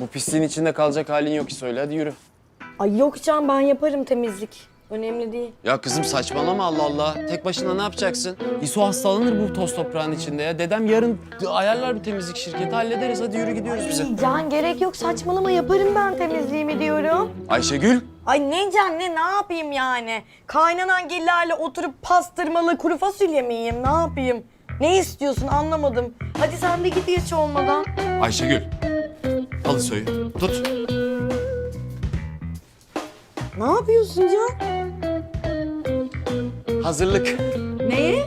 Bu pisliğin içinde kalacak halin yok ki söyle hadi yürü. Ay yok Can ben yaparım temizlik. Önemli değil. Ya kızım saçmalama Allah Allah. Tek başına ne yapacaksın? İso hastalanır bu toz toprağın içinde ya. Dedem yarın ayarlar bir temizlik şirketi hallederiz. Hadi yürü gidiyoruz bize. Can gerek yok saçmalama yaparım ben temizliğimi diyorum. Ayşegül. Ay ne Can ne ne yapayım yani? Kaynanan gillerle oturup pastırmalı kuru fasulye mi yiyeyim ne yapayım? Ne istiyorsun anlamadım. Hadi sen de git hiç olmadan. Ayşegül. Al İso'yu. Tut. Ne yapıyorsun Can? Hazırlık. Neye?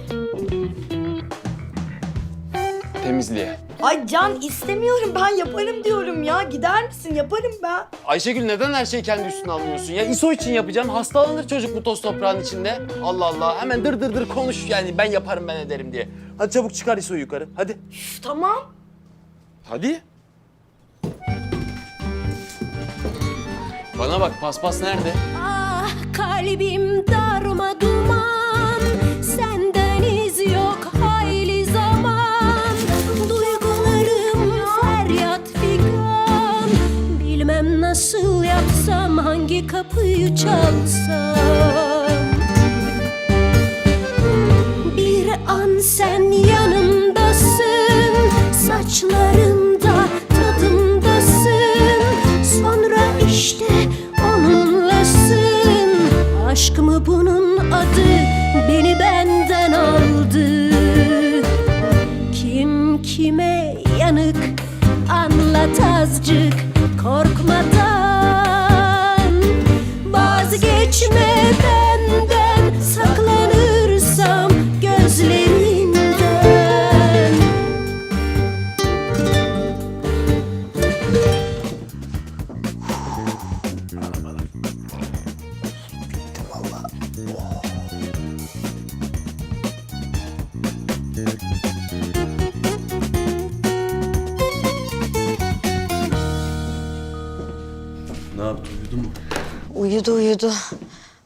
Temizliğe. Ay Can istemiyorum ben yaparım diyorum ya. Gider misin yaparım ben. Ayşegül neden her şeyi kendi üstüne alıyorsun ya? İso için yapacağım. Hastalanır çocuk bu toz toprağın içinde. Allah Allah. Hemen dır dır dır konuş yani ben yaparım ben ederim diye. Hadi çabuk çıkar İso'yu yukarı. Hadi. Üf, tamam. Hadi. Bana bak paspas nerede? Ah kalbim darma duman. Senden iz yok hayli zaman. Duygularım feryat figan. Bilmem nasıl yapsam hangi kapıyı çalsam. Bir an sen bunun adı Beni benden Uyudu uyudu.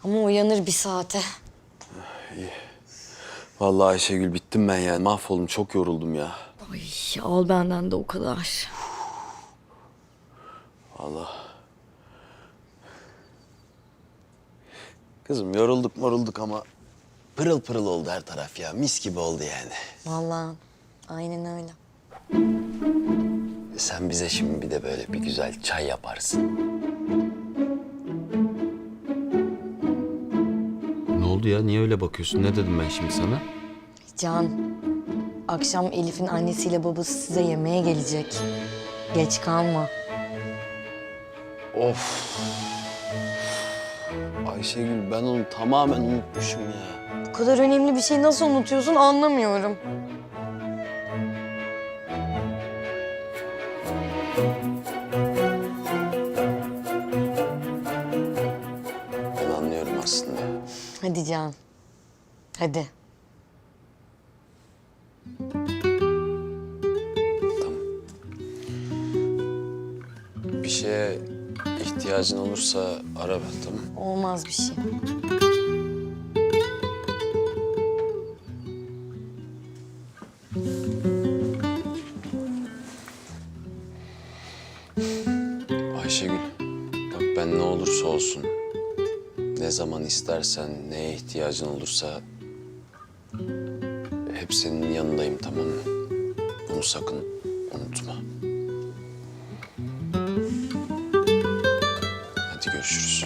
Ama uyanır bir saate. Vallahi Ayşegül bittim ben yani. Mahvoldum çok yoruldum ya. Ay al benden de o kadar. Allah. Kızım yorulduk morulduk ama pırıl pırıl oldu her taraf ya. Mis gibi oldu yani. Vallahi aynen öyle. Sen bize şimdi bir de böyle bir güzel çay yaparsın. Oldu ya? Niye öyle bakıyorsun? Ne dedim ben şimdi sana? Can, akşam Elif'in annesiyle babası size yemeğe gelecek. Geç kalma. Of. Ayşegül ben onu tamamen unutmuşum ya. Bu kadar önemli bir şeyi nasıl unutuyorsun anlamıyorum. Hadi Can. Hadi. Bir şeye ihtiyacın olursa ara ben tamam Olmaz bir şey. Ayşegül, bak ben ne olursa olsun, ne zaman istersen, neye ihtiyacın olursa hep senin yanındayım tamam mı? Bunu sakın unutma. Hadi görüşürüz.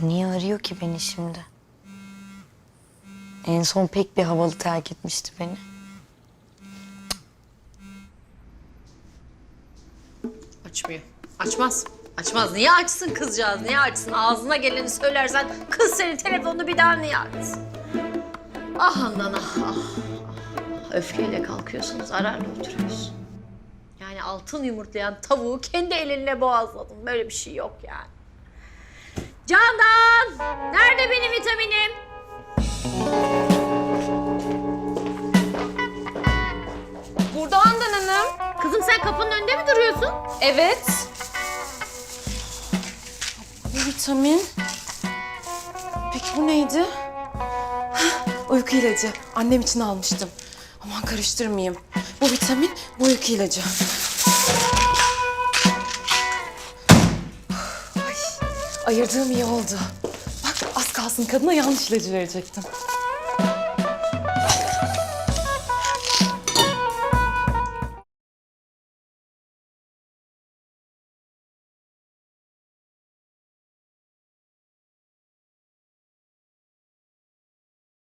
Bu niye arıyor ki beni şimdi? En son pek bir havalı terk etmişti beni. Açmıyor. Açmaz. Açmaz. Niye açsın kızcağız? Niye açsın? Ağzına geleni söylersen kız senin telefonunu bir daha niye açsın? Ah Handan ah, ah. ah. Öfkeyle kalkıyorsun, zararla oturuyorsun. Yani altın yumurtlayan tavuğu kendi elinle boğazladın. Böyle bir şey yok yani. Candan! Nerede benim vitaminim? Burada Handan Hanım. Kızım sen kapının önünde mi duruyorsun? Evet. Bu vitamin. Peki bu neydi? Hah, Uyku ilacı. Annem için almıştım. Aman karıştırmayayım. Bu vitamin, bu uyku ilacı. Ayırdığım iyi oldu. Bak az kalsın kadına yanlış ilacı verecektim.